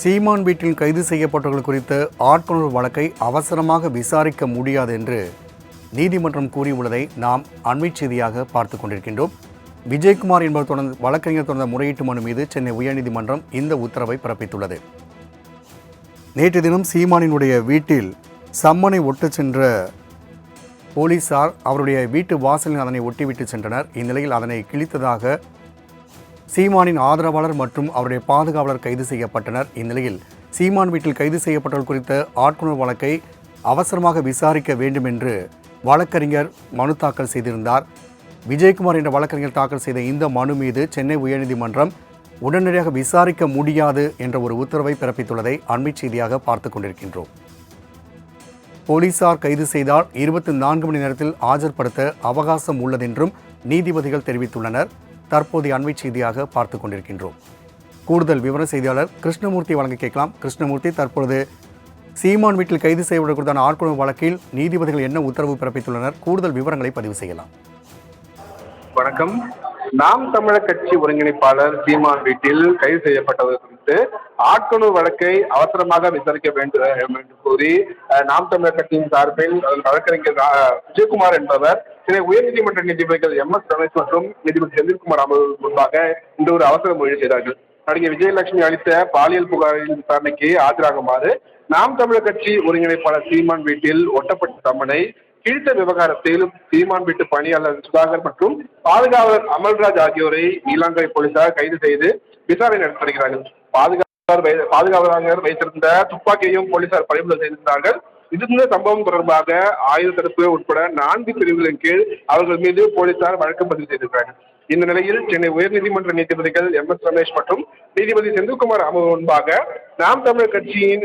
சீமான் வீட்டில் கைது செய்யப்பட்டவர்கள் குறித்த ஆட்கொணர்வு வழக்கை அவசரமாக விசாரிக்க முடியாது என்று நீதிமன்றம் கூறியுள்ளதை நாம் அண்மைச் செய்தியாக பார்த்து கொண்டிருக்கின்றோம். விஜயகுமார் என்பவர் தொடர்ந்து வழக்கறிஞர் தொடர்ந்த முறையீட்டு மனு மீது சென்னை உயர்நீதிமன்றம் இந்த உத்தரவை பிறப்பித்துள்ளது. நேற்று தினம் சீமானினுடைய வீட்டில் சம்மனை ஒட்டுச் சென்ற போலீசார் அவருடைய வீட்டு வாசலில் அதனை ஒட்டிவிட்டு சென்றனர். இந்நிலையில் அதனை கிழித்ததாக சீமானின் ஆதரவாளர் மற்றும் அவருடைய பாதுகாவலர் கைது செய்யப்பட்டனர். இந்நிலையில் சீமான் வீட்டில் கைது செய்யப்பட்டவர் குறித்த ஆட்குணர் வழக்கை அவசரமாக விசாரிக்க வேண்டும் என்று வழக்கறிஞர் மனு தாக்கல் செய்திருந்தார். விஜயகுமார் என்ற வழக்கறிஞர் தாக்கல் செய்த இந்த மனு மீது சென்னை உயர்நீதிமன்றம் உடனடியாக விசாரிக்க முடியாது என்ற ஒரு உத்தரவை பிறப்பித்துள்ளதை அண்மை செய்தியாக பார்த்து கொண்டிருக்கின்றோம். போலீசார் கைது செய்தால் இருபத்தி நான்கு மணி நேரத்தில் ஆஜர்படுத்த அவகாசம் உள்ளதென்றும் நீதிபதிகள் தெரிவித்துள்ளனர். தற்போதைய அண்மைச் செய்தியாக பார்த்து கொண்டிருக்கின்றோம். கூடுதல் விவர செய்தியாளர் கிருஷ்ணமூர்த்தி வழங்க கேட்கலாம். கிருஷ்ணமூர்த்தி தற்பொழுது சீமான் வீட்டில் கைது செய்யப்படுவதற்கான ஆட்கொணர்வு வழக்கில் நீதிபதிகள் என்ன உத்தரவு பிறப்பித்துள்ளனர்? கூடுதல் விவரங்களை பதிவு செய்யலாம். வணக்கம். நாம் தமிழர் கட்சி ஒருங்கிணைப்பாளர் சீமான் வீட்டில் கைது செய்யப்பட்டவர் குறித்து ஆட்கொணர்வு வழக்கை அவசரமாக விசாரிக்க வேண்டும் என்று கூறி அஹ், நாம் தமிழர் கட்சியின் சார்பில் வழக்கறிஞர் விஜயகுமார் என்பவர் சென்னை உயர்நீதிமன்ற நீதிபதிகள் எம் எஸ் ரமேஷ் மற்றும் நீதிபதி செந்தில்குமார் அமர்வு முன்பாக இந்த ஒரு அவசர மொழி செய்தார்கள். நடிகை விஜயலட்சுமி அளித்த பாலியல் புகாரின் விசாரணைக்கு ஆஜராகுமாறு நாம் தமிழர் கட்சி ஒருங்கிணைப்பாளர் சீமான் வீட்டில் ஒட்டப்பட்ட தம்மனை கிழித்த விவகாரத்தில் சீமான் வீட்டு பணியாளர் சுதாகர் மற்றும் பாதுகாவலர் அமல்ராஜ் ஆகியோரை நீலாங்கரை போலீசார் கைது செய்து விசாரணை நடத்தி வருகிறார்கள். பாதுகா பாதுகாவலர் வைத்திருந்த துப்பாக்கியையும் போலீசார் பறிமுதல் செய்திருந்தார்கள். இந்த சம்பவம் தொடர்பாக ஆயுத தடுப்பு உட்பட நான்கு பிரிவுகளின் கீழ் அவர்கள் மீது போலீசார் வழக்கு பதிவு செய்திருக்கிறார்கள். இந்த நிலையில் சென்னை உயர்நீதிமன்ற நீதிபதிகள் எம். எஸ். ரமேஷ் மற்றும் நீதிபதி செந்தில்குமார் அமர்வு முன்பாக நாம் தமிழர் கட்சியின்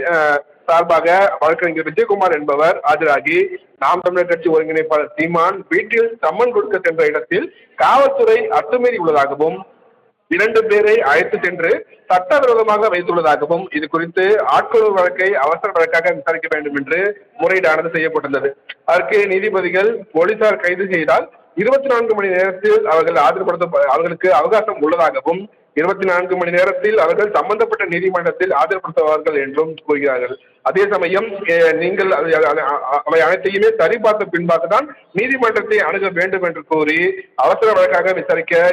சார்பாக வழக்கறிஞர் விஜயகுமார் என்பவர் ஆஜராகி நாம் தமிழர் கட்சி ஒருங்கிணைப்பாளர் சீமான் வீட்டில் சம்மன் கொடுக்க சென்ற இடத்தில் காவல்துறை அத்துமீறி உள்ளதாகவும் இரண்டு பேரை அழைத்து சென்று சட்டவிரோதமாக வைத்துள்ளதாகவும் இது குறித்து ஆட்கொணர்வு வழக்கை அவசர வழக்காக விசாரிக்க வேண்டும் என்று முறையீடானது செய்யப்பட்டுள்ளது அதற்கு நீதிபதிகள் போலீசார் கைது செய்தால் இருபத்தி நான்கு மணி நேரத்தில் அவர்கள் ஆஜர்படுத்த அவர்களுக்கு அவகாசம் உள்ளதாகவும் இருபத்தி நான்கு மணி நேரத்தில் அவர்கள் சம்பந்தப்பட்ட நீதிமன்றத்தில் ஆஜர்படுத்துவார்கள் என்றும் கூறுகிறார்கள். அதே சமயம் நீங்கள் அவை அனைத்தையுமே சரிபார்த்த பின்பாக தான் நீதிமன்றத்தை அணுக வேண்டும் என்று கூறி அவசர வழக்காக விசாரிக்க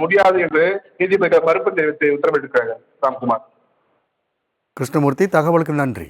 முடியாது என்று நீதிபதிகள் மறுப்பு தெரிவித்து உத்தரவிட்டிருக்கிறார்கள். ராம்குமார். கிருஷ்ணமூர்த்தி தகவலுக்கு நன்றி.